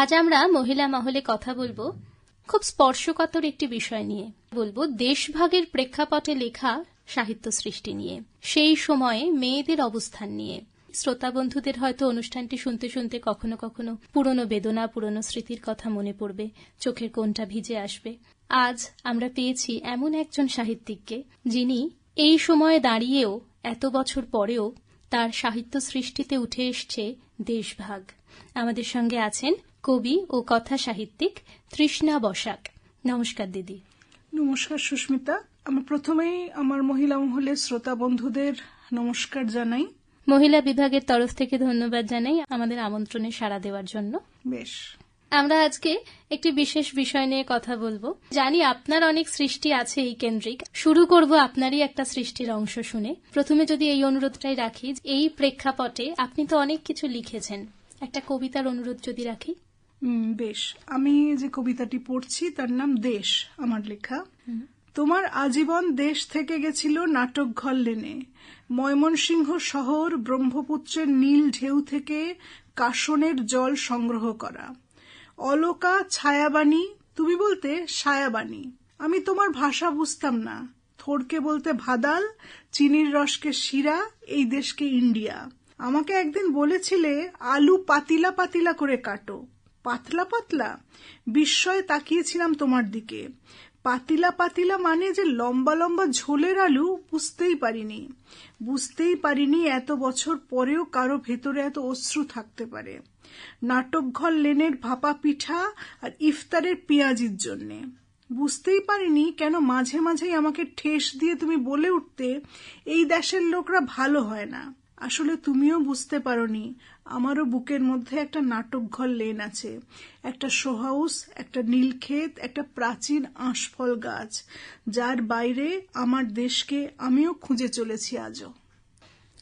আজ আমরা মহিলা মহলে কথা বলব খুব স্পর্শকাতর একটি বিষয় নিয়ে। বলব দেশভাগের প্রেক্ষাপটে লেখা সাহিত্য সৃষ্টি নিয়ে, সেই সময়ে মেয়েদের অবস্থান নিয়ে। শ্রোতা বন্ধুদের হয়তো অনুষ্ঠানটি শুনতে শুনতে কখনো কখনো পুরনো বেদনা, পুরনো স্মৃতির কথা মনে পড়বে, চোখের কোনটা ভিজে আসবে। আজ আমরা পেয়েছি এমন একজন সাহিত্যিককে যিনি এই সময়ে দাঁড়িয়েও, এত বছর পরেও তার সাহিত্য সৃষ্টিতে উঠে এসছে দেশভাগ। আমাদের সঙ্গে আছেন কবি ও কথা সাহিত্যিক তৃষ্ণা বসাক। নমস্কার দিদি। নমস্কার সুস্মিতা। আমার প্রথমেই আমার মহিলা মহলের শ্রোতা বন্ধুদের নমস্কার জানাই। মহিলা বিভাগের তরফ থেকে ধন্যবাদ জানাই আমাদের আমন্ত্রণে সাড়া দেওয়ার জন্য। বেশ। আমরা আজকে একটি বিশেষ বিষয় নিয়ে কথা বলব। জানি আপনার অনেক সৃষ্টি আছে এই কেন্দ্রিক। শুরু করব আপনারই একটা সৃষ্টির অংশ শুনে। প্রথমে যদি এই অনুরোধটাই রাখি এই প্রেক্ষাপটে আপনি তো অনেক কিছু লিখেছেন। একটা কবিতার অনুরোধ যদি রাখি? বেশ। আমি যে কবিতাটি পড়ছি তার নাম দেশ আমার লেখা। তোমার আজীবন দেশ থেকে গেছিল নাটক ঘর লেনে। ময়মনসিংহ শহর ব্রহ্মপুত্রের নীল ঢেউ থেকে কাশনের জল সংগ্রহ করা। অলোকা ছায়াবাণী তুমি বলতে সায়াবাণী। আমি তোমার ভাষা বুঝতাম না। থোড়কে বলতে ভাদাল চিনির রসকে শিরা এই দেশকে ইন্ডিয়া। আমাকে একদিন বলেছিলে, আলু পাতিলা পাতিলা করে কাটো। পাতলা পাতলা? বিস্ময়ে তাকিয়েছিলাম তোমার দিকে। পাতিলা পাতিলা মানে যে লম্বা লম্বা ঝোলের আলু, বুঝতেই পারিনি। বুঝতেই পারিনি এত বছর পরেও কারও ভেতরে এত অশ্রু থাকতে পারে। নাটকঘর লেনের ভাপা পিঠা আর ইফতারের পেঁয়াজির জন্যে। বুঝতেই পারিনি কেন মাঝে মাঝেই আমাকে ঠেস দিয়ে তুমি বলে উঠতে, এই দেশের লোকরা ভালো হয় না। আসলে তুমিও বুঝতে পারোনি, আমারও বুকের মধ্যে একটা নাটকঘর লেন আছে। একটা শো হাউস একটা নীলক্ষেত, একটা প্রাচীন আঁশফল গাছ, যার বাইরে আমার দেশকে আমিও খুঁজে চলেছি আজও।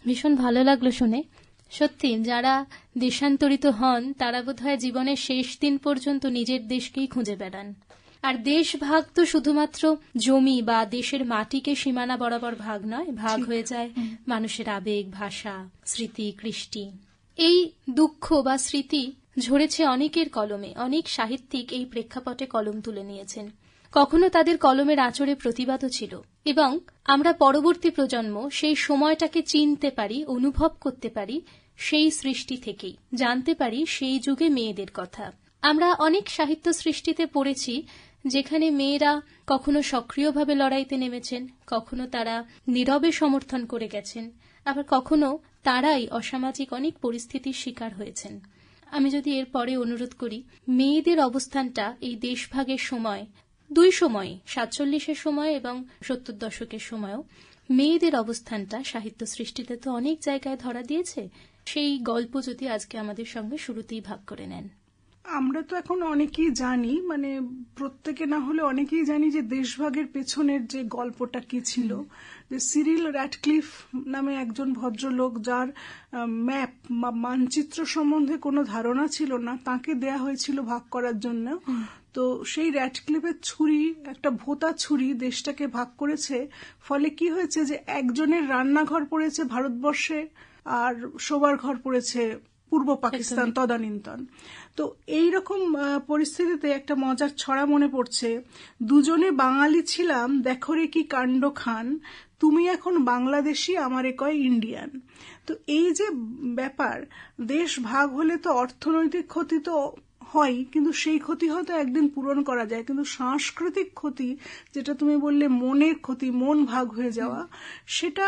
ভীষণ ভালো লাগল শুনে। সত্যি, যারা দেশান্তরিত হন, তারা বোধহয় জীবনের শেষ দিন পর্যন্ত নিজের দেশকেই খুঁজে বেড়ান। আর দেশ ভাগ তো শুধুমাত্র জমি বা দেশের মাটিকে সীমানা বরাবর ভাগ নয় ভাগ হয়ে যায় মানুষের আবেগ ভাষা স্মৃতি কৃষ্টি। এই দুঃখ বা স্মৃতি ঝরেছে অনেকের কলমে অনেক সাহিত্যিক এই প্রেক্ষাপটে কলম তুলে নিয়েছেন। কখনো তাদের কলমের আচরে প্রতিবাদও ছিল এবং আমরা পরবর্তী প্রজন্ম সেই সময়টাকে চিনতে পারি অনুভব করতে পারি সেই সৃষ্টি থেকেই। জানতে পারি সেই যুগে মেয়েদের কথা। আমরা অনেক সাহিত্য সৃষ্টিতে পড়েছি যেখানে মেয়েরা কখনো সক্রিয়ভাবে লড়াইতে নেমেছেন, কখনো তারা নীরবে সমর্থন করে গেছেন, আবার কখনো তারাই অসামাজিক অনেক পরিস্থিতির শিকার হয়েছেন। আমি যদি এর পরে অনুরোধ করি, মেয়েদের অবস্থানটা এই দেশভাগের সময়, দুই সময়, সাতচল্লিশের সময় এবং সত্তর দশকের সময়ও, মেয়েদের অবস্থানটা সাহিত্য সৃষ্টিতে তো অনেক জায়গায় ধরা দিয়েছে, সেই গল্প যদি আজকে আমাদের সঙ্গে শুরুতেই ভাগ করে নেন। আমরা তো এখন অনেকেই জানি মানে প্রত্যেকে না হলে অনেকেই জানি যে দেশভাগের পেছনের যে গল্পটা কি ছিল। যে সিরিল র্যাটক্লিফ নামে একজন ভদ্রলোক যার ম্যাপ বা মানচিত্র সম্বন্ধে কোনো ধারণা ছিল না তাকে দেয়া হয়েছিল ভাগ করার জন্য। তো সেই র্যাটক্লিফের ছুরি একটা ভোতা ছুরি দেশটাকে ভাগ করেছে। ফলে কি হয়েছে যে একজনের রান্নাঘর পড়েছে ভারতবর্ষে আর শোবার ঘর পড়েছে পূর্ব পাকিস্তান তদানীন্তন। তো এই রকম পরিস্থিতিতে একটা মজার ছড়া মনে পড়ছে। দুজনে বাঙালি ছিলাম দেখো রে কি কাণ্ড খান। তুমি এখন বাংলাদেশি আমারে কয় ইন্ডিয়ান। তো এই যে ব্যাপার দেশ ভাগ হলে তো অর্থনৈতিক ক্ষতি তো হয় কিন্তু সেই ক্ষতি হয়তো একদিন পূরণ করা যায়। কিন্তু সাংস্কৃতিক ক্ষতি যেটা তুমি বললে মনের ক্ষতি মন ভাগ হয়ে যাওয়া সেটা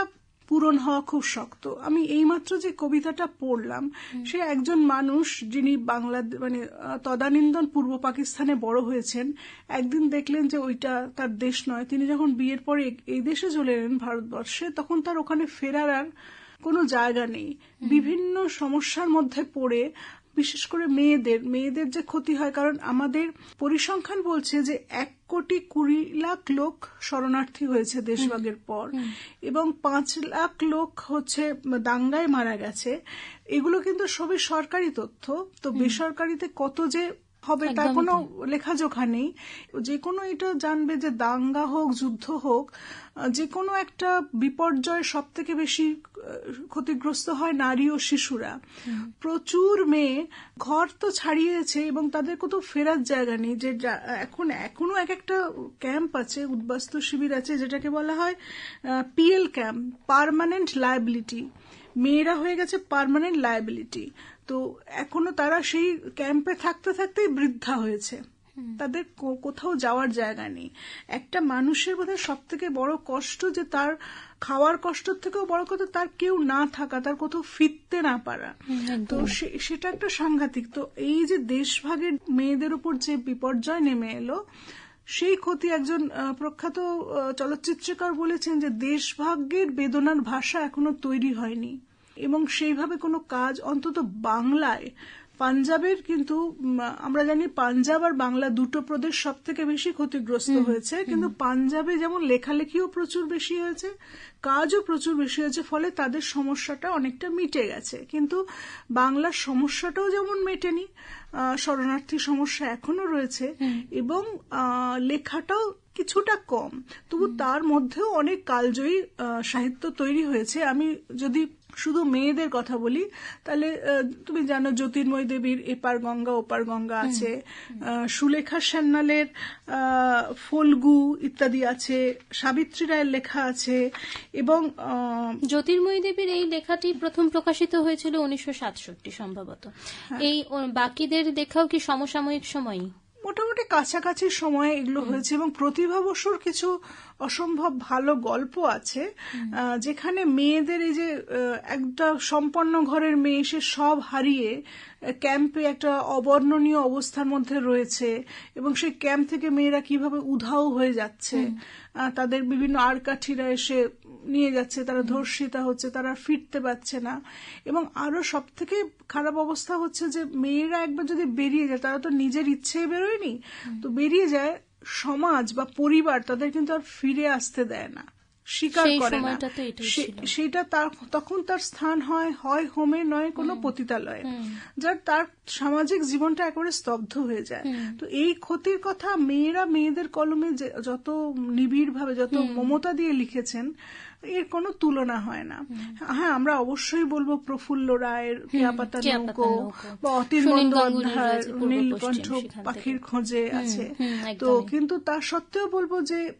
পূরণ হওয়া খুব শক্ত। আমি এইমাত্র যে কবিতাটা পড়লাম সে একজন মানুষ যিনি বাংলা মানে তদানীন্দন পূর্ব পাকিস্তানে বড় হয়েছেন একদিন দেখলেন যে ওইটা তার দেশ নয়। তিনি যখন বিয়ের পরে এই দেশে চলে এলেন ভারতবর্ষে তখন তার ওখানে ফেরার আর কোনো জায়গা নেই। বিভিন্ন সমস্যার মধ্যে পড়ে বিশেষ করে মেয়েদের মেয়েদের যে ক্ষতি হয় কারণ আমাদের পরিসংখ্যান বলছে যে এক কোটি কুড়ি লাখ লোক শরণার্থী হয়েছে দেশভাগের পর এবং পাঁচ লাখ লোক হচ্ছে দাঙ্গায় মারা গেছে। এগুলো কিন্তু সবই সরকারি তথ্য। তো বেসরকারিতে কত যে হবে তার কোনো লেখাজোখা নেই। যে কোনো এটা জানবে যে দাঙ্গা হোক যুদ্ধ হোক যে কোনো একটা বিপর্যয় সব থেকে বেশি ক্ষতিগ্রস্ত হয় নারী ও শিশুরা। প্রচুর মেয়ে ঘর তো ছাড়িয়েছে এবং তাদের কোথাও ফেরার জায়গা নেই। যে এখন এখনও এক একটা ক্যাম্প আছে উদ্বাস্তু শিবির আছে যেটাকে বলা হয় পিএল ক্যাম্প পার্মানেন্ট লায়াবিলিটি। মেয়েরা হয়ে গেছে পার্মানেন্ট লায়াবিলিটি তো এখনও তারা সেই ক্যাম্পে থাকতে থাকতেই বৃদ্ধা হয়েছে। তাদের কোথাও যাওয়ার জায়গা নেই। একটা মানুষের বোধহয় সব থেকে বড় কষ্ট যে তার খাওয়ার কষ্টের থেকেও বড় কথা তার কেউ না থাকা তার কোথাও ফিরতে না পারা। তো সেটা একটা সাংঘাতিক। তো এই যে দেশভাগের মেয়েদের উপর যে বিপর্যয় নেমে এলো সেই ক্ষতি একজন প্রখ্যাত চলচ্চিত্রকার বলেছেন যে দেশভাগ্যের বেদনার ভাষা এখনও তৈরি হয়নি। এবং সেইভাবে কোনো কাজ অন্তত বাংলায় পাঞ্জাবের কিন্তু আমরা জানি পাঞ্জাব আর বাংলা দুটো প্রদেশ সব থেকে বেশি ক্ষতিগ্রস্ত হয়েছে। কিন্তু পাঞ্জাবে যেমন লেখালেখিও প্রচুর বেশি হয়েছে কাজও প্রচুর বেশি হয়েছে ফলে তাদের সমস্যাটা অনেকটা মিটে গেছে। কিন্তু বাংলার সমস্যাটাও যেমন মেটেনি শরণার্থী সমস্যা এখনও রয়েছে এবং লেখাটাও কিছুটা কম। তবু তার মধ্যেও অনেক কালজয়ী সাহিত্য তৈরি হয়েছে। আমি যদি শুধু মেয়েদের কথা বলি তাহলে তুমি জানো জ্যোতির্ময় দেবীর এপার গঙ্গা ওপার গঙ্গা আছে সুলেখা সান্যালের ফল্গু ইত্যাদি আছে সাবিত্রী রায়ের লেখা আছে এবং জ্যোতির্ময়ী দেবীর এই লেখাটি প্রথম প্রকাশিত হয়েছিল উনিশশো সাতষট্টি সম্ভবত। এই বাকিদের লেখাও কি সমসাময়িক সময়ই মোটামুটি কাছাকাছি সময়ে এগুলো হয়েছে এবং প্রতিভা বসুর কিছু অসম্ভব ভালো গল্প আছে যেখানে মেয়েদের এই যে একটা সম্পন্ন ঘরের মেয়ে সে সব হারিয়ে ক্যাম্পে একটা অবর্ণনীয় অবস্থার মধ্যে রয়েছে এবং সেই ক্যাম্প থেকে মেয়েরা কীভাবে উধাও হয়ে যাচ্ছে তাদের বিভিন্ন আরকাঠিরা এসে নিয়ে যাচ্ছে তারা ধর্ষিতা হচ্ছে তারা ফিরতে পারছে না এবং আরও সব থেকে খারাপ অবস্থা হচ্ছে যে মেয়েরা একবার যদি বেরিয়ে যায় তারা তো নিজের ইচ্ছেই বেরোয়নি তো বেরিয়ে যায় সমাজ বা পরিবার তাদের কিন্তু আর ফিরে আসতে দেয় না স্বীকার করে না। সেটা তার তখন তার স্থান হয় হয় হোমে নয় কোনো পতিতালয়ে। যার তার সামাজিক জীবনটা একেবারে স্তব্ধ হয়ে যায়। তো এই ক্ষতির কথা মেয়েরা মেয়েদের কলমে যত নিবিড় ভাবে যত মমতা দিয়ে লিখেছেন এর কোনো তুলনা হয় না। হ্যাঁ আমরা অবশ্যই বলব প্রফুল্ল রায়ের কেয়াপাতা নৌকো। বা অতীন বন্দ্যোপাধ্যায় নীলকণ্ঠ। পাখির খোঁজে আছে। তো কিন্তু তা সত্ত্বেও বলব যে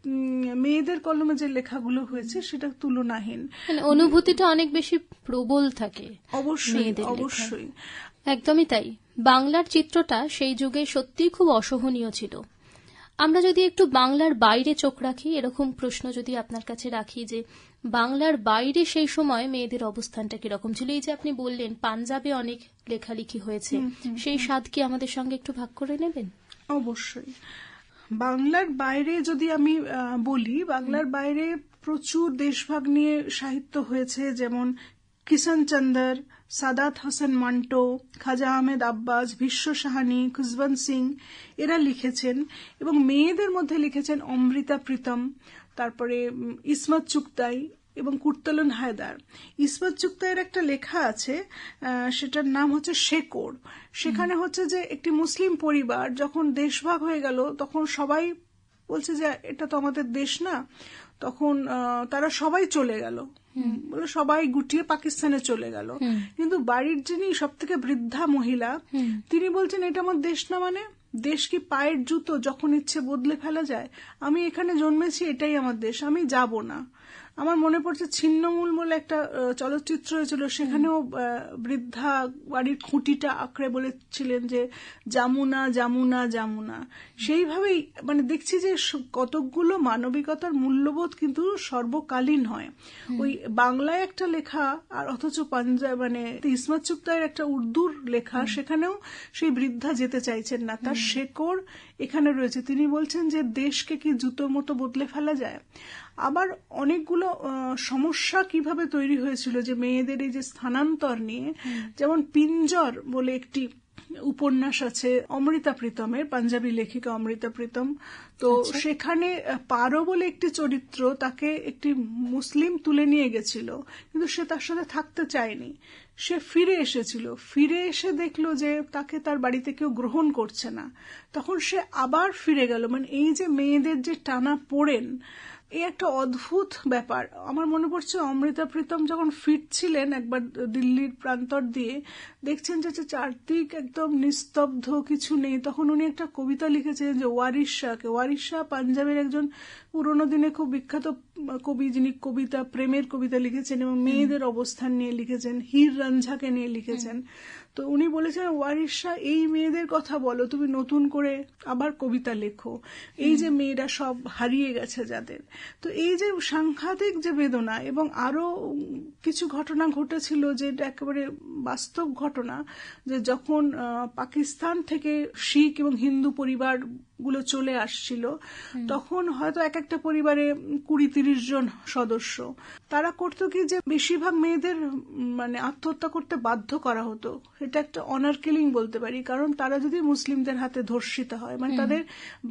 মেয়েদের কলমে যে লেখাগুলো হয়েছে সেটা তুলনাহীন। মানে অনুভূতিটা অনেক বেশি প্রবল থাকে অবশ্যই অবশ্যই। একদমই তাই। বাংলার চিত্রটা সেই যুগে সত্যিই খুব অসহনীয় ছিল। আমরা যদি একটু বাংলার বাইরে চোখ রাখি এরকম প্রশ্ন যদি আপনার কাছে রাখি যে বাংলার বাইরে সেই সময় মেয়েদের অবস্থানটা কীরকম ছিল? এই যে আপনি বললেন পাঞ্জাবে অনেক লেখালেখি হয়েছে। সেই স্বাদ কি আমাদের সঙ্গে একটু ভাগ করে নেবেন? অবশ্যই। বাংলার বাইরে যদি আমি বলি বাংলার বাইরে প্রচুর দেশভাগ নিয়ে সাহিত্য হয়েছে যেমন কিষান চন্দর সাদাত হোসেন মান্টো, খাজা আহমেদ আব্বাস, বিশ্ব সাহানি খুশবন্ত সিং, এরা লিখেছেন এবং মেয়েদের মধ্যে লিখেছেন অমৃতা প্রীতম, তারপরে ইসমত চুক্তাই এবং কুর্তলন হায়দার। ইসমত চুক্তাইয়ের একটা লেখা আছে সেটার নাম হচ্ছে শেকর সেখানে হচ্ছে যে একটি মুসলিম পরিবার যখন দেশভাগ হয়ে গেল, তখন সবাই বলছে যে, এটা তো আমাদের দেশ না। তখন তারা সবাই চলে গেল। বলে সবাই গুটিয়ে পাকিস্তানে চলে গেল। কিন্তু বাড়ির যিনি সব থেকে বৃদ্ধা মহিলা তিনি বলছেন এটা আমার দেশ না মানে? দেশ কি পায়ের জুতো যখন ইচ্ছে বদলে ফেলা যায়? আমি এখানে জন্মেছি এটাই আমার দেশ আমি যাব না। আমার মনে পড়ছে ছিন্নমূল বলে একটা চলচ্চিত্র হয়েছিল। সেখানেও বৃদ্ধা বাড়ির খুঁটিটা আঁকড়ে বলেছিলেন যে জামুনা জামুনা জামুনা। সেইভাবেই মানে দেখছি যে কতকগুলো মানবিকতার মূল্যবোধ কিন্তু সর্বকালীন হয়। ওই বাংলায় একটা লেখা আর অথচ পাঞ্জাব মানে ইসমাত চুক্তায়ের একটা উর্দুর লেখা সেখানেও সেই বৃদ্ধা যেতে চাইছেন না। তার শেকড় এখানে রয়েছে। তিনি বলছেন যে দেশকে কি জুতোর মতো বদলে ফেলা যায়? আবার অনেকগুলো সমস্যা কীভাবে তৈরি হয়েছিল যে মেয়েদের এই যে স্থানান্তর নিয়ে যেমন পিঞ্জর বলে একটি উপন্যাস আছে অমৃতা প্রীতমের পাঞ্জাবি লেখিকা অমৃতা প্রীতম। তো সেখানে পারো বলে একটি চরিত্র তাকে একটি মুসলিম তুলে নিয়ে গেছিল কিন্তু সে তার সাথে থাকতে চায়নি। সে ফিরে এসেছিল ফিরে এসে দেখল যে তাকে তার বাড়িতে কেউ গ্রহণ করছে না। তখন সে আবার ফিরে গেল মানে এই যে মেয়েদের যে টানা পড়েন এই একটা অদ্ভুত ব্যাপার। আমার মনে পড়ছে অমৃতা প্রীতম যখন ফিরছিলেন একবার দিল্লির প্রান্তর দিয়ে, দেখছেন যে চারদিক একদম নিস্তব্ধ, কিছু নেই। তখন উনি একটা কবিতা লিখেছেন যে ওয়ারিস শাহকে ওয়ারিস শাহ পাঞ্জাবের একজন পুরোনো দিনে খুব বিখ্যাত কবি, যিনি কবিতা, প্রেমের কবিতা লিখেছেন এবং মেয়েদের অবস্থান নিয়ে লিখেছেন, হীর রঞ্ঝাকে নিয়ে লিখেছেন। তো উনি বলেছেন ওয়ারিস শাহ এই মেয়েদের কথা বলো তুমি নতুন করে আবার কবিতা লেখো। এই যে মেয়েরা সব হারিয়ে গেছে যাদের। তো এই যে সাংঘাতিক যে বেদনা এবং আরও কিছু ঘটনা ঘটেছিল যেটা একেবারে বাস্তব ঘটনা যে যখন পাকিস্তান থেকে শিখ এবং হিন্দু পরিবার গুলো চলে আসছিল। তখন হয়তো এক একটা পরিবারে কুড়ি তিরিশ জন সদস্য। তারা করতো কি যে বেশিরভাগ মেয়েদের মানে আত্মহত্যা করতে বাধ্য করা হতো। এটা একটা অনার কিলিং বলতে পারি। কারণ তারা যদি মুসলিমদের হাতে ধর্ষিত হয় মানে তাদের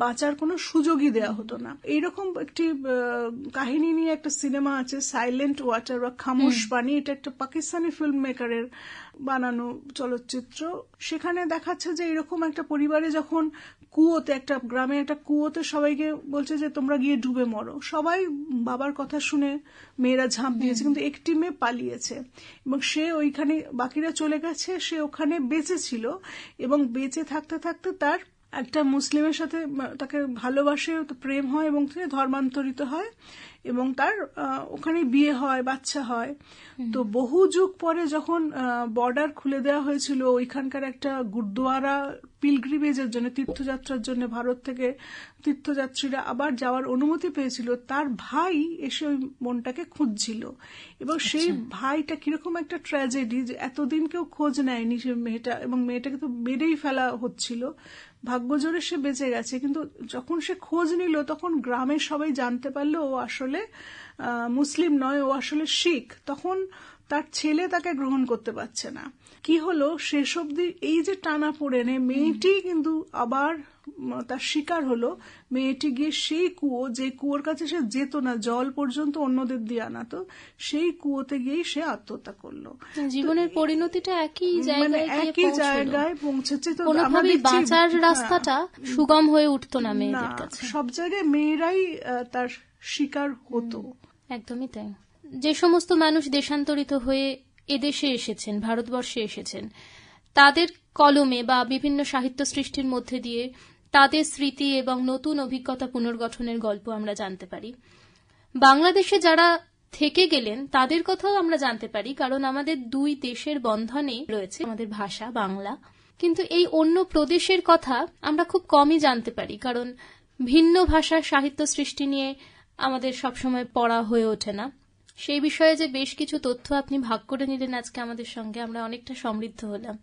বাঁচার কোনো সুযোগই দেওয়া হতো না। এইরকম একটি কাহিনী নিয়ে একটা সিনেমা আছে সাইলেন্ট ওয়াটার বা খামোশ পানি এটা একটা পাকিস্তানি ফিল্ম মেকারের বানানো চলচ্চিত্র। সেখানে দেখাচ্ছে যে এরকম একটা পরিবারে যখন কুয়োতে একটা গ্রামে একটা কুয়োতে সবাইকে বলছে যে তোমরা গিয়ে ডুবে মরো। সবাই বাবার কথা শুনে মেয়েরা ঝাঁপ দিয়েছে কিন্তু একটি মেয়ে পালিয়েছে। এবং সে ওইখানে বাকিরা চলে গেছে সে ওখানে বেঁচে ছিল এবং বেঁচে থাকতে থাকতে তার একটা মুসলিমের সাথে তাকে ভালোবাসে প্রেম হয় এবং সে ধর্মান্তরিত হয়। এবং তার ওখানে বিয়ে হয় বাচ্চা হয়। তো বহু যুগ পরে যখন বর্ডার খুলে দেওয়া হয়েছিল ওইখানকার একটা গুরুদুয়ারা পিলগ্রিমেজের জন্য তীর্থযাত্রার জন্য ভারত থেকে তীর্থযাত্রীরা আবার যাওয়ার অনুমতি পেয়েছিল তার ভাই এসে ওই মনটাকে খুঁজছিল। এবং সেই ভাইটা কীরকম একটা ট্র্যাজেডি যে এতদিন কেউ খোঁজ নেয়নি সে মেয়েটা এবং মেয়েটাকে তো মেরেই ফেলা হচ্ছিল। ভাগ্যজোরে সে বেঁচে গেছে। কিন্তু যখন সে খোঁজ নিল, তখন গ্রামের সবাই জানতে পারল ও আসলে মুসলিম নয়, ও আসলে শিখ। তখন তার ছেলে তাকে গ্রহণ করতে পারছে না। কি হলো? শেষ অব্দি এই যে টানা পড়ে নে মেয়েটি কিন্তু আবার তার শিকার হলো। মেয়েটি গিয়ে সেই কুয়ো যে কুয়োর কাছে সে যেত না জল পর্যন্ত অন্যদের দিয়ে আনাতো সেই কুয়োতে গিয়েই সে আত্মহত্যা করল। জীবনের পরিণতিটা একই মানে জায়গায় গিয়ে একই জায়গায় পৌঁছেছে। তো কোনোভাবেই বাঁচার হ্যাঁ। রাস্তাটা সুগম হয়ে উঠতো না না মেয়েদের কাছে। সব জায়গায় মেয়েরাই তার শিকার হতো। একদমই তাই। যে সমস্ত মানুষ দেশান্তরিত হয়ে এদেশে এসেছেন, ভারতবর্ষে এসেছেন, তাদের কলমে বা বিভিন্ন সাহিত্য সৃষ্টির মধ্যে দিয়ে তাদের স্মৃতি এবং নতুন অভিজ্ঞতা পুনর্গঠনের গল্প আমরা জানতে পারি। বাংলাদেশে যারা থেকে গেলেন, তাদের কথাও আমরা জানতে পারি, কারণ আমাদের দুই দেশের বন্ধনে রয়েছে আমাদের ভাষা, বাংলা। কিন্তু এই অন্য প্রদেশের কথা আমরা খুব কমই জানতে পারি, কারণ ভিন্ন ভাষার সাহিত্য সৃষ্টি নিয়ে আমাদের সবসময় পড়া হয়ে ওঠে না। সেই বিষয়ে যে বেশ কিছু তথ্য আপনি ভাগ করে নিলেন আজকে আমাদের সঙ্গে আমরা অনেকটা সমৃদ্ধ হলাম।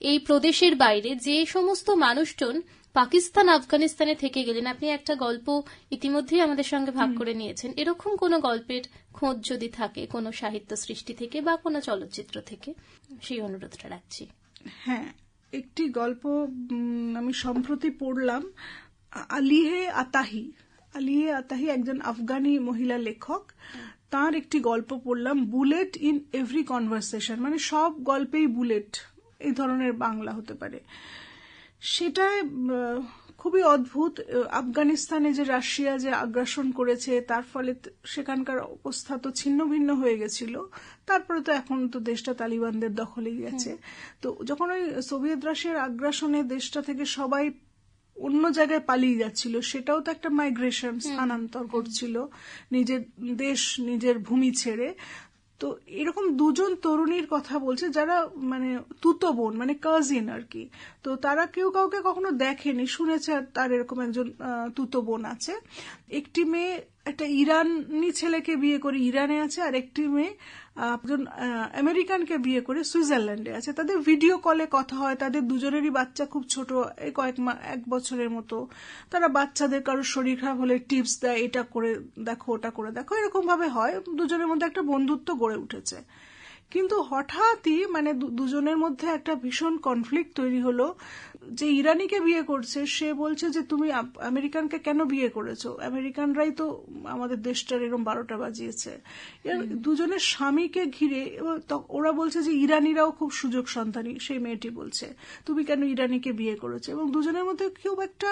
এই প্রদেশের বাইরে যে সমস্ত মানুষজন পাকিস্তান আফগানিস্তানে থেকে গেলেন আপনি একটা গল্প ইতিমধ্যেই আমাদের সঙ্গে ভাগ করে নিয়েছেন। এরকম কোনো গল্পের খোঁজ যদি থাকে কোনো সাহিত্য সৃষ্টি থেকে বা কোনো চলচ্চিত্র থেকে সেই অনুরোধটা রাখছি। হ্যাঁ একটি গল্প আমি সম্প্রতি পড়লাম আলিহে আতাহি। আলিহে আতাহি একজন আফগানি মহিলা লেখক। তার একটি গল্প পড়লাম বুলেট ইন এভরি কনভারসেশন। মানে সব গল্পেই বুলেট। এই ধরনের বাংলা হতে পারে। সেটায় খুবই অদ্ভুত। আফগানিস্তানে যে রাশিয়া যে আগ্রাসন করেছে তার ফলে সেখানকার অবস্থা তো ছিন্ন ভিন্ন হয়ে গেছিল। তারপরে তো এখন তো দেশটা তালিবানদের দখলেই গেছে। তো যখন ওই সোভিয়েত রাশিয়ার আগ্রাসনে দেশটা থেকে সবাই অন্য জায়গায় পালিয়ে যাচ্ছিল। সেটাও তো একটা মাইগ্রেশন স্থানান্তর করছিল। নিজের দেশ, নিজের ভূমি ছেড়ে। তো এরকম দুজন তরুণীর কথা বলছে, যারা মানে তুতো বোন মানে কাজিন আর কি। তো তারা কেউ কাউকে কখনো দেখেনি। শুনেছে তার এরকম একজন তুতো বোন আছে। একটি মেয়ে একটা ইরানি ছেলেকে বিয়ে করে, ইরানে আছে, আর একটি মেয়ে একজন আমেরিকানকে বিয়ে করে সুইজারল্যান্ডে আছে। তাদের ভিডিও কলে কথা হয়, তাদের দুজনেরই বাচ্চা খুব ছোট, এই কয়েক এক বছরের মতো। তারা বাচ্চাদের কারও শরীর খারাপ হলে টিপস দেয়, এটা করে দেখো, ওটা করে দেখো এরকম ভাবে হয়। দুজনের মধ্যে একটা বন্ধুত্ব গড়ে উঠেছে। কিন্তু হঠাৎই মানে দুজনের মধ্যে একটা ভীষণ কনফ্লিক্ট তৈরি হলো। যে ইরানিকে বিয়ে করছে সে বলছে যে তুমি আমেরিকানকে কেন বিয়ে করেছ? আমেরিকানরাই তো আমাদের দেশটার এরকম বারোটা বাজিয়েছে। দুজনের স্বামীকে ঘিরে ওরা বলছে যে ইরানিরাও খুব সুযোগ সন্তানী সেই মেয়েটি বলছে তুমি কেন ইরানিকে বিয়ে করেছ? এবং দুজনের মধ্যে খুব একটা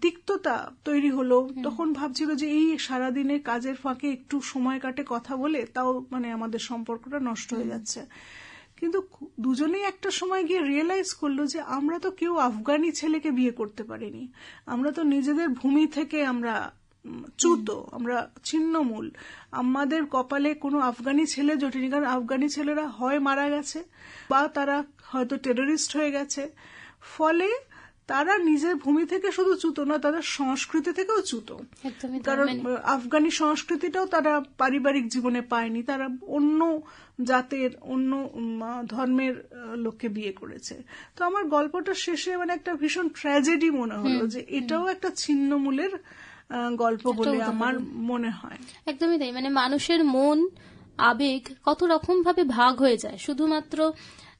তিক্ততা তৈরি হলো। তখন ভাবছিল যে এই সারাদিনে কাজের ফাঁকে একটু সময় কাটে কথা বলে তাও মানে আমাদের সম্পর্কটা নষ্ট হয়ে যাচ্ছে। কিন্তু দুজনেই একটা সময় গিয়ে রিয়েলাইজ করল যে আমরা তো কেউ আফগানি ছেলেকে বিয়ে করতে পারিনি। আমরা তো নিজেদের ভূমি থেকে আমরা চ্যুত, আমরা ছিন্নমূল। আমাদের কপালে কোনো আফগানি ছেলে জটিনি, কারণ আফগানি ছেলেরা হয় মারা গেছে, বা তারা হয়তো টেররিস্ট হয়ে গেছে। ফলে তারা নিজের ভূমি থেকে শুধু চ্যুত না তাদের সংস্কৃতি থেকেও চ্যুত কারণ মানে- আফগানি সংস্কৃতিটাও তারা পারিবারিক জীবনে পায়নি তারা অন্য জাতের অন্য ধর্মের লোককে বিয়ে করেছে। তো আমার গল্পটা শেষে মানে একটা ভীষণ ট্র্যাজেডি মনে হলো যে এটাও একটা ছিন্নমূলের গল্প বলে আমার মনে হয়। একদমই তাই মানে মানুষের মন আবেগ কত রকম ভাবে ভাগ হয়ে যায়। শুধুমাত্র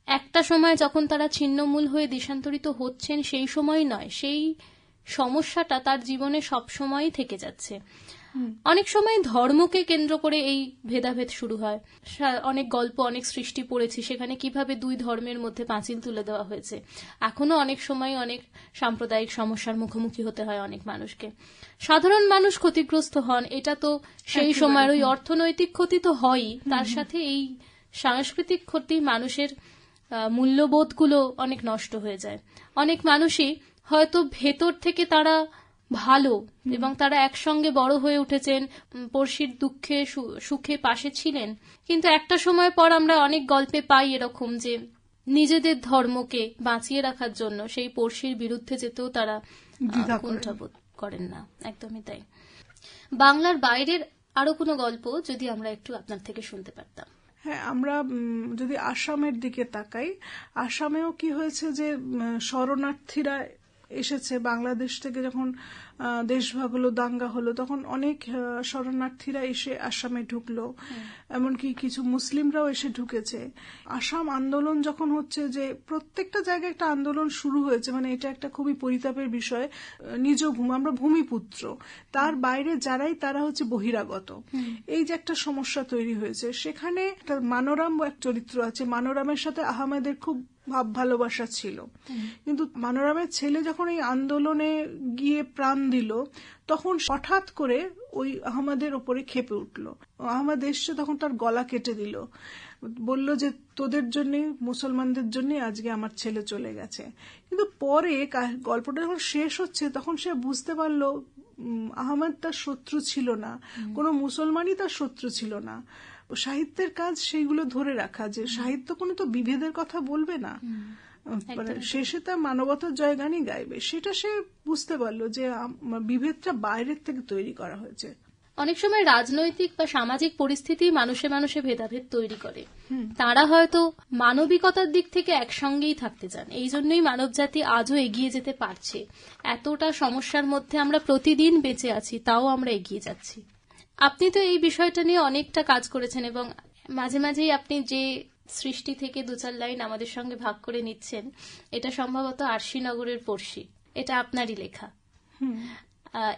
একটা সময় যখন তারা ছিন্নমূল হয়ে দেশান্তরিত হচ্ছেন সেই সময় নয়। সেই সমস্যাটা তার জীবনে সব সময়ই থেকে যাচ্ছে। অনেক সময় ধর্মকে কেন্দ্র করে এই ভেদাভেদ শুরু হয়। অনেক গল্প অনেক সৃষ্টি পড়েছি সেখানে কীভাবে দুই ধর্মের মধ্যে পাঁচিল তুলে দেওয়া হয়েছে। এখনও অনেক সময় অনেক সাম্প্রদায়িক সমস্যার মুখোমুখি হতে হয় অনেক মানুষকে। সাধারণ মানুষ ক্ষতিগ্রস্ত হন এটা তো সেই সময়ের ওই অর্থনৈতিক ক্ষতি তো হয়ই। তার সাথে এই সাংস্কৃতিক ক্ষতি মানুষের মূল্যবোধগুলো অনেক নষ্ট হয়ে যায়। অনেক মানুষই হয়তো ভেতর থেকে তারা ভালো এবং তারা একসঙ্গে বড় হয়ে উঠেছেন পড়শির দুঃখে সুখে পাশে ছিলেন। কিন্তু একটা সময় পর আমরা অনেক গল্পে পাই এরকম যে নিজেদের ধর্মকে বাঁচিয়ে রাখার জন্য সেই পড়শির বিরুদ্ধে যেতেও তারা। কুণ্ঠাবোধ করেন না। একদমই তাই। বাংলার বাইরের আরও কোনো গল্প যদি আমরা একটু আপনার থেকে শুনতে পারতাম? হ্যাঁ আমরা যদি আসামের দিকে তাকাই আসামেও কি হয়েছে যে শরণার্থীরা এসেছে বাংলাদেশ থেকে যখন দেশভাগ হলো দাঙ্গা হলো তখন অনেক শরণার্থীরা এসে আসামে ঢুকলো। এমনকি কিছু মুসলিমরাও এসে ঢুকেছে। আসাম আন্দোলন যখন হচ্ছে যে প্রত্যেকটা জায়গায় একটা আন্দোলন শুরু হয়েছে মানে এটা একটা খুবই পরিতাপের বিষয় নিজ ভূমি আমরা ভূমিপুত্র। তার বাইরে যারাই তারা হচ্ছে বহিরাগত। এই যে একটা সমস্যা তৈরি হয়েছে সেখানে মানোরাম এক চরিত্র আছে। মানোরামের সাথে আহমেদের খুব ভাব ভালোবাসা ছিল। কিন্তু মানোরামের ছেলে যখন এই আন্দোলনে গিয়ে প্রাণ দিল তখন হঠাৎ করে ওই আহমদের ওপরে খেপে উঠল। আহমদ এসছে তখন তার গলা কেটে দিল। বলল যে তোদের জন্য মুসলমানদের জন্য আজকে আমার ছেলে চলে গেছে। কিন্তু পরে গল্পটা যখন শেষ হচ্ছে তখন সে বুঝতে পারল আহমেদ তার শত্রু ছিল না। কোনো মুসলমানই তার শত্রু ছিল না। সাহিত্যের কাজ সেইগুলো ধরে রাখা যে সাহিত্য কোনো তো বিভেদের কথা বলবে না। শেষে তার মানবতার জয়গানই গাইবে। সেটা সে বুঝতে পারল যে বিভেদটা বাইরের থেকে তৈরি করা হয়েছে। অনেক সময় রাজনৈতিক বা সামাজিক পরিস্থিতি মানুষে মানুষে ভেদাভেদ তৈরি করে। তারা হয়তো মানবিকতার দিক থেকে একসঙ্গেই থাকতে চান। এই জন্যই মানবজাতি আজও এগিয়ে যেতে পারছে। এতটা সমস্যার মধ্যে আমরা প্রতিদিন বেঁচে আছি তাও আমরা এগিয়ে যাচ্ছি। আপনি তো এই বিষয়টা নিয়ে অনেকটা কাজ করেছেন এবং মাঝে মাঝেই আপনি যে সৃষ্টি থেকে দু চার লাইন আমাদের সঙ্গে ভাগ করে নিচ্ছেন এটা সম্ভবত আরশিনগরের পড়শি। এটা আপনারই লেখা।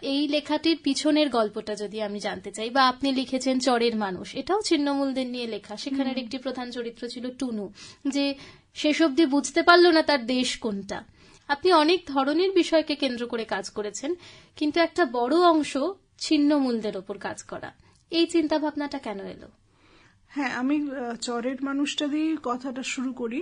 এই লেখাটির পিছনের গল্পটা যদি আমি জানতে চাই বা আপনি লিখেছেন চরের মানুষ এটাও ছিন্নমূলদের নিয়ে লেখা। সেখানের একটি প্রধান চরিত্র ছিল টুনু যে শেষ অব্দি বুঝতে পারল না তার দেশ কোনটা। আপনি অনেক ধরনের বিষয়কে কেন্দ্র করে কাজ করেছেন কিন্তু একটা বড় অংশ ছিন্নমূলদের ওপর কাজ করা। এই চিন্তা ভাবনাটা কেন এলো? হ্যাঁ আমি চরের মানুষটা দিয়ে কথাটা শুরু করি।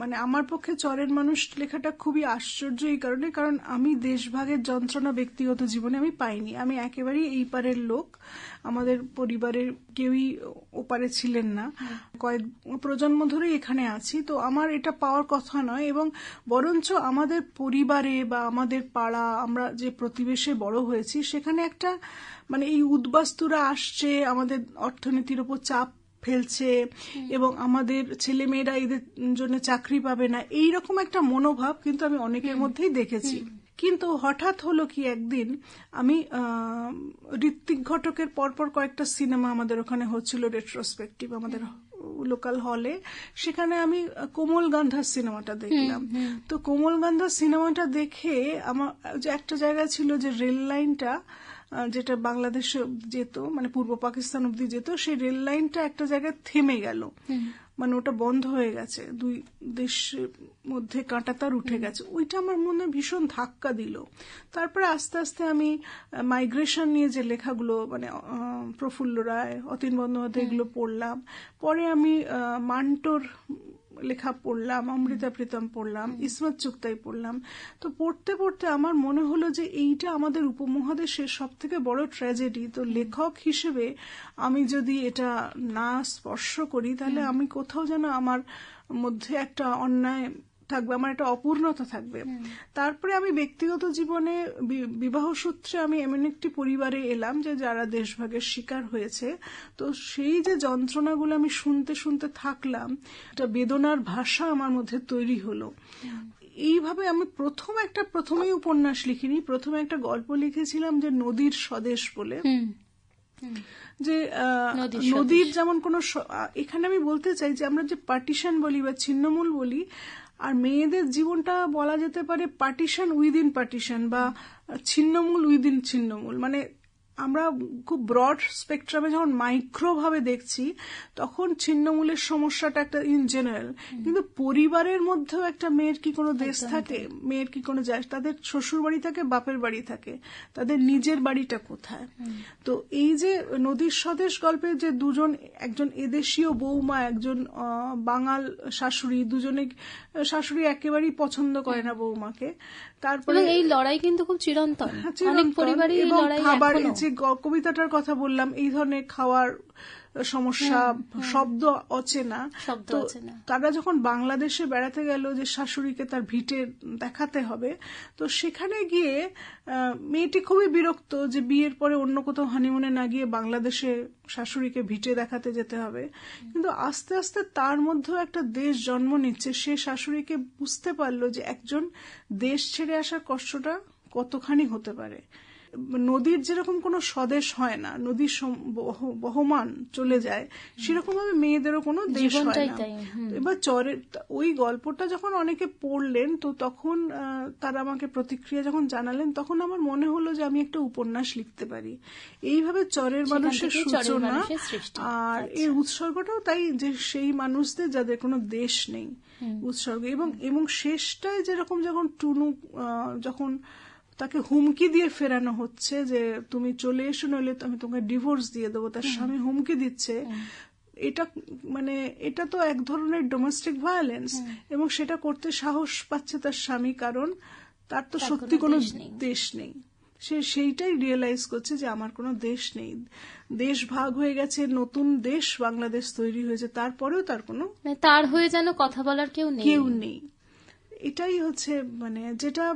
মানে আমার পক্ষে চরের মানুষ লেখাটা খুবই আশ্চর্য এই কারণে, কারণ আমি দেশভাগের যন্ত্রণা ব্যক্তিগত জীবনে আমি পাইনি। আমি একেবারেই এই পারের লোক। আমাদের পরিবারের কেউই ওপারে ছিলেন না। কয়েক প্রজন্ম ধরেই এখানে আছি। তো আমার এটা পাওয়ার কথা নয় এবং বরঞ্চ আমাদের পরিবারে বা আমাদের পাড়া, আমরা যে প্রতিবেশে বড় হয়েছি, সেখানে একটা মানে এই উদ্বাস্তুরা আসছে, আমাদের অর্থনীতির উপর চাপ ফেলছে এবং আমাদের ছেলে মেয়েরা এদের জন্য চাকরি পাবে না এই রকম একটা মনোভাব কিন্তু আমি অনেকের মধ্যেই দেখেছি। কিন্তু হঠাৎ হলো কি একদিন আমি ঋত্বিক ঘটকের পরপর কয়েকটা সিনেমা আমাদের ওখানে হচ্ছিল রেট্রোস্পেক্টিভ আমাদের লোকাল হলে সেখানে আমি কোমল গান্ধার সিনেমাটা দেখলাম। তো কোমল গান্ধার সিনেমাটা দেখে আমার যে একটা জায়গা ছিল যে রেল লাইনটা যেটা বাংলাদেশে যেত মানে পূর্ব পাকিস্তান অব্দি যেত সেই রেল লাইনটা একটা জায়গায় থেমে গেল। মানে ওটা বন্ধ হয়ে গেছে। দুই দেশের মধ্যে কাঁটাতার উঠে গেছে। ওইটা আমার মনে ভীষণ ধাক্কা দিল। তারপরে আস্তে আস্তে আমি মাইগ্রেশন নিয়ে যে লেখাগুলো মানে প্রফুল্ল রায় অতীন বন্দ্যোপাধ্যায় এগুলো পড়লাম। পরে আমি মান্টোর লেখা পড়লাম অমৃতা প্রীতম পড়লাম ইসমত চুক্তাই পড়লাম। তো পড়তে পড়তে আমার মনে হলো যে এইটা আমাদের উপমহাদেশের সব থেকে বড় ট্র্যাজেডি তো লেখক হিসেবে আমি যদি এটা না স্পর্শ করি তাহলে আমি কোথাও যেন আমার মধ্যে একটা অন্যায় থাকবে আমার একটা অপূর্ণতা থাকবে। তারপরে আমি ব্যক্তিগত জীবনে বিবাহ সূত্রে আমি এমন একটি পরিবারে এলাম যে যারা দেশভাগের শিকার হয়েছে। তো সেই যে যন্ত্রণাগুলো আমি শুনতে শুনতে থাকলাম একটা বেদনার ভাষা আমার মধ্যে তৈরি হলো। এইভাবে আমি প্রথম একটা প্রথমেই উপন্যাস লিখিনি প্রথমে একটা গল্প লিখেছিলাম যে নদীর স্বদেশ বলে। যে নদীর যেমন কোনো এখানে আমি বলতে চাই যে আমরা যে পার্টিশন বলি বা ছিন্নমূল বলি আর মেয়েদের জীবনটা বলা যেতে পারে পার্টিশন উইদিন পার্টিশন বা ছিন্নমূল উইদিন ছিন্নমূল। মানে আমরা খুব ব্রড স্পেকট্রামে যখন মাইক্রোভাবে দেখছি তখন ছিন্নমূলের সমস্যাটা একটা ইন জেনারেল কিন্তু পরিবারের মধ্যেও একটা মেয়ের কি কোনো দেশ থাকে? মেয়ের কি কোনো যায় তাদের শ্বশুর বাড়ি থাকে বাপের বাড়ি থাকে তাদের নিজের বাড়িটা কোথায়? তো এই যে নদীর স্বদেশ গল্পে যে দুজন একজন এদেশীয় বৌমা একজন বাঙাল শাশুড়ি দুজনে শাশুড়ি একেবারেই পছন্দ করে না বৌমাকে তারপরে এই লড়াই কিন্তু খুব চিরন্তন। হ্যাঁ, অনেক পরিবারই লড়াই খাবার এই যে কবিতাটার কথা বললাম এই ধরনের খাওয়ার সমস্যা শব্দ অচেনা। তো। তারা যখন বাংলাদেশে বেড়াতে গেল যে শাশুড়িকে তার ভিটে দেখাতে হবে তো সেখানে গিয়ে মেয়েটি খুবই বিরক্ত যে বিয়ের পরে অন্য কোথাও হানিমুনে না গিয়ে বাংলাদেশে শাশুড়িকে ভিটে দেখাতে যেতে হবে। কিন্তু আস্তে আস্তে তার মধ্যেও একটা দেশ জন্ম নিচ্ছে। সে শাশুড়িকে বুঝতে পারল যে একজন দেশ ছেড়ে আসার কষ্টটা কতখানি হতে পারে। নদীর যেরকম কোনো স্বদেশ হয় না নদীর বহমান চলে যায় সেরকম ভাবে মেয়েদেরও কোনো দেশ হয় না। এবার চরের ওই গল্পটা যখন অনেকে পড়লেন তো তখন তারা আমাকে প্রতিক্রিয়া যখন জানালেন তখন আমার মনে হলো যে আমি একটা উপন্যাস লিখতে পারি। এইভাবে চরের মানুষের সূচনা সৃষ্টি। আচ্ছা। আর এর উৎসর্গটাও তাই যে সেই মানুষদের যাদের কোনো দেশ নেই উৎসর্গ। এবং এবং শেষটায় যেরকম যখন টুনু যখন আহ, যখন তাকে হুমকি দিয়ে ফেরানো হচ্ছে যে তুমি চলে এসো নইলে আমি তোমাকে ডিভোর্স দিয়ে দেবো। তার স্বামী হুমকি দিচ্ছে। এটা মানে এটা তো এক ধরনের ডোমেস্টিক ভায়োলেন্স এবং সেটা করতে সাহস পাচ্ছে তার স্বামী কারণ তার তো সত্যি কোনো দেশ নেই। সে সেইটাই রিয়েলাইজ করছে যে আমার কোনো দেশ নেই। দেশ ভাগ হয়ে গেছে নতুন দেশ বাংলাদেশ তৈরি হয়েছে তারপরেও তার কোনো মানে তার হয়ে যেন কথা বলার কেউ নেই। কেউ নেই। এটাই হচ্ছে মানে যেটা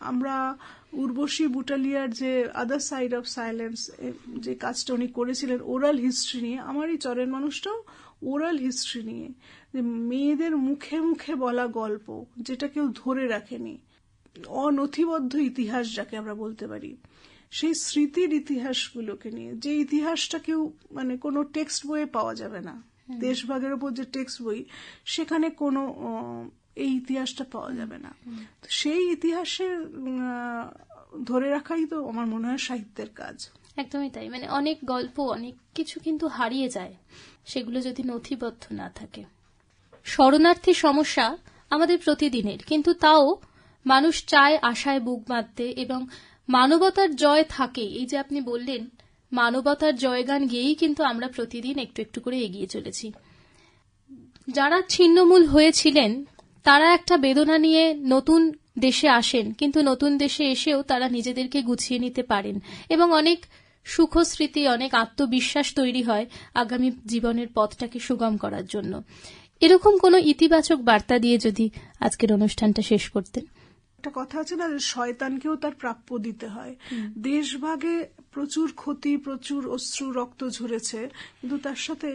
আমরা উর্বশী বুটালিয়ার যে আদার সাইড অফ সাইলেন্স যে কাজটা উনি করেছিলেন ওরাল হিস্ট্রি নিয়ে আমার এই চরের মানুষটাও ওরাল হিস্ট্রি নিয়ে যে মেয়েদের মুখে মুখে বলা গল্প যেটা কেউ ধরে রাখেনি অনথিবদ্ধ ইতিহাস যাকে আমরা বলতে পারি সেই স্মৃতির ইতিহাসগুলোকে নিয়ে যে ইতিহাসটা কেউ মানে কোনো টেক্সট বইয়ে পাওয়া যাবে না। দেশভাগের ওপর যে টেক্সট বই সেখানে কোনো এই ইতিহাসটা পাওয়া যাবে না। সেই ইতিহাসের ধরে রাখাই তো আমার মনে হয় সাহিত্যের কাজ। একদমই তাই। মানে অনেক গল্প, অনেক কিছু কিন্তু হারিয়ে যায়। সেগুলো যদি নথিবদ্ধ না থাকে। শরণার্থী সমস্যা আমাদের প্রতিদিনের, কিন্তু তাও মানুষ চায় আশায় বুক বাঁধতে এবং মানবতার জয় থাকে। এই যে আপনি বললেন, মানবতার জয়গান গেয়েই কিন্তু আমরা প্রতিদিন একটু একটু করে এগিয়ে চলেছি। যারা ছিন্নমূল হয়েছিলেন তারা একটা বেদনা নিয়ে নতুন দেশে আসেন, কিন্তু নতুন দেশে এসেও তারা নিজেদেরকে গুছিয়ে নিতে পারেন। এবং অনেক সুখ স্মৃতি অনেক আত্মবিশ্বাস তৈরি হয় আগামী জীবনের পথটাকে সুগম করার জন্য। এরকম কোনো ইতিবাচক বার্তা দিয়ে যদি আজকের অনুষ্ঠানটা শেষ করতেন। একটা কথা আছে না যে শয়তানকেও তার প্রাপ্য দিতে হয়। দেশভাগে প্রচুর ক্ষতি প্রচুর অশ্রু রক্ত ঝরেছে কিন্তু তার সাথে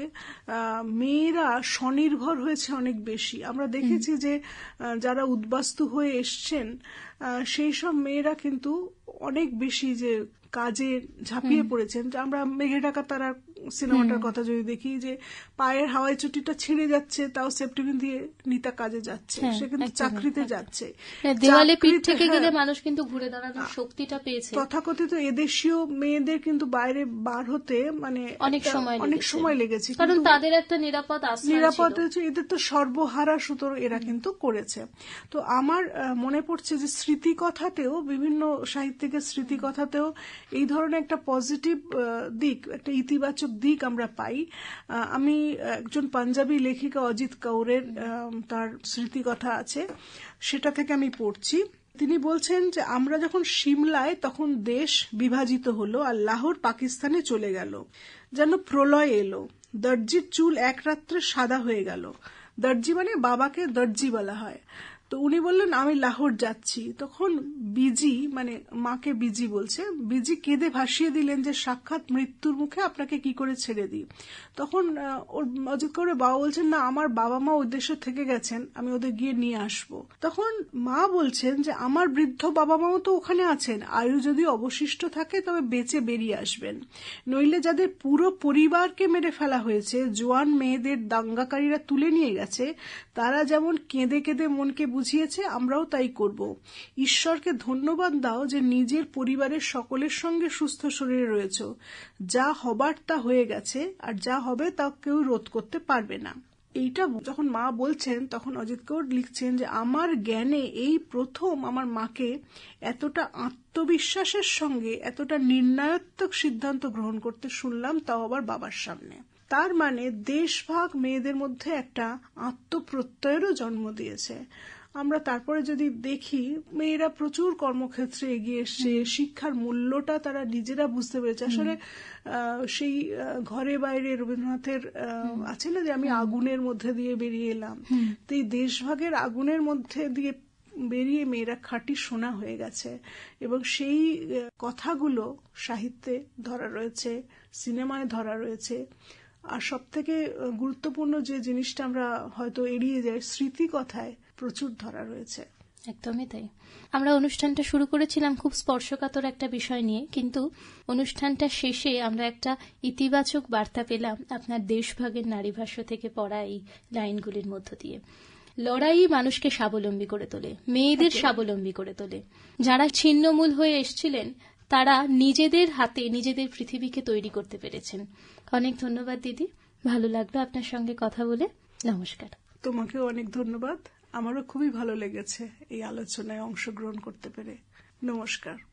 মেয়েরা স্বনির্ভর হয়েছে অনেক বেশি। আমরা দেখেছি যে যারা উদ্বাস্তু হয়ে এসছেন সেই সব মেয়েরা কিন্তু অনেক বেশি যে কাজে ঝাঁপিয়ে পড়েছেন। আমরা মেঘে ঢাকা তারা সিনেমাটার কথা যদি দেখি যে পায়ের হাওয়াই চুটিটা ছিঁড়ে যাচ্ছে তাও সেপ্টিপিন দিয়ে নিতা কাজে যাচ্ছে। হ্যাঁ, সে কিন্তু চাকরিতে যাচ্ছে। মানে দেওয়ালে পিঠ থেকে হ্যাঁ। গেলে মানুষ কিন্তু ঘুরে দাঁড়ানোর শক্তিটা পেয়েছে। তথাকথিত এদেশীয় মেয়েদের কিন্তু বাইরে বার হতে মানে অনেক সময় অনেক সময় লেগেছে। কারণ তাদের একটা নিরাপদ নিরাপদ। হচ্ছে এদের তো সর্বহারা সুতরাং এরা কিন্তু করেছে। তো আমার মনে পড়ছে যে স্মৃতিকথাতেও বিভিন্ন সাহিত্যিকের স্মৃতিকথাতেও এই ধরনের একটা পজিটিভ দিক, একটা ইতিবাচক দিক আমরা পাই। আমি একজন পাঞ্জাবি লেখিকা অজিত কৌরের তার স্মৃতিকথা আছে, সেটা থেকে আমি পড়ছি। তিনি বলছেন যে, আমরা যখন সিমলায়, তখন দেশ বিভাজিত হলো আর লাহোর পাকিস্তানে চলে গেল। যেন প্রলয় এলো। দর্জির চুল এক রাত্রে সাদা হয়ে গেল। দর্জি মানে বাবাকে দর্জি বলা হয়। তো উনি বললেন, আমি লাহোর যাচ্ছি। তখন বিজি মানে মাকে বিজি বলছে, বিজি কেঁদে ভাসিয়ে দিলেন যে, সাক্ষাৎ মৃত্যুর মুখে আপনাকে কি করে ছেড়ে দিই? তখন ওর অজিত করে বাবা বলছেন, না, আমার বাবা মা দেশে থেকে গেছেন, আমি ওদের গিয়ে নিয়ে আসব। তখন মা বলছেন যে, আমার বৃদ্ধ বাবা মাও তো ওখানে আছেন, আয়ু যদি অবশিষ্ট থাকে তবে বেঁচে বেরিয়ে আসবেন। নইলে যাদের পুরো পরিবারকে মেরে ফেলা হয়েছে, জোয়ান মেয়েদের দাঙ্গাকারীরা তুলে নিয়ে গেছে, তারা যেমন কেঁদে কেঁদে মনকে বুঝিয়েছে, আমরাও তাই করব। ঈশ্বরকে ধন্যবাদ দাও যে নিজের পরিবারের সকলের সঙ্গে সুস্থ শরীরে রয়েছ। যা হবার তা হয়ে গেছে, আর যা হবে তা কেউ রোধ করতে পারবে না। এইটা যখন মা বলছেন, তখন অজিত কৌর লিখছেন যে, আমার জ্ঞানে এই প্রথম আমার মাকে এতটা আত্মবিশ্বাসের সঙ্গে এতটা নির্ণায়ত্মক সিদ্ধান্ত গ্রহণ করতে শুনলাম, তাও আবার বাবার সামনে। তার মানে দেশভাগ মেয়েদের মধ্যে একটা আত্মপ্রত্যয়েরও জন্ম দিয়েছে। আমরা তারপরে যদি দেখি মেয়েরা প্রচুর কর্মক্ষেত্রে এগিয়ে এসছে শিক্ষার মূল্যটা তারা নিজেরা বুঝতে পেরেছে। আসলে সেই ঘরে বাইরে রবীন্দ্রনাথের আছে না যে আমি আগুনের মধ্যে দিয়ে বেরিয়ে এলাম? তো এই দেশভাগের আগুনের মধ্যে দিয়ে বেরিয়ে মেয়েরা খাঁটি সোনা হয়ে গেছে। এবং সেই কথাগুলো সাহিত্যে ধরা রয়েছে সিনেমায় ধরা রয়েছে। আর সব থেকে গুরুত্বপূর্ণ যে জিনিসটা আমরা হয়তো এড়িয়ে যাই স্মৃতি কথায় প্রচুর ধরা রয়েছে। একদমই তাই। আমরা অনুষ্ঠানটা শুরু করেছিলাম খুব স্পর্শকাতর একটা বিষয় নিয়ে কিন্তু অনুষ্ঠানটা শেষে আমরা একটা ইতিবাচক বার্তা পেলাম আপনার দেশভাগের নারী ভাষ্য থেকে পড়া এই লাইনগুলির মধ্য দিয়ে। লড়াই মানুষকে স্বাবলম্বী করে তোলে মেয়েদের স্বাবলম্বী করে তোলে। যারা ছিন্নমূল হয়ে এসছিলেন তারা নিজেদের হাতে নিজেদের পৃথিবীকে তৈরি করতে পেরেছেন। অনেক ধন্যবাদ দিদি। ভালো লাগল আপনার সঙ্গে কথা বলে। নমস্কার। তোমাকেও অনেক ধন্যবাদ। আমারও খুবই ভালো লেগেছে এই আলোচনায় অংশগ্রহণ করতে পেরে। নমস্কার।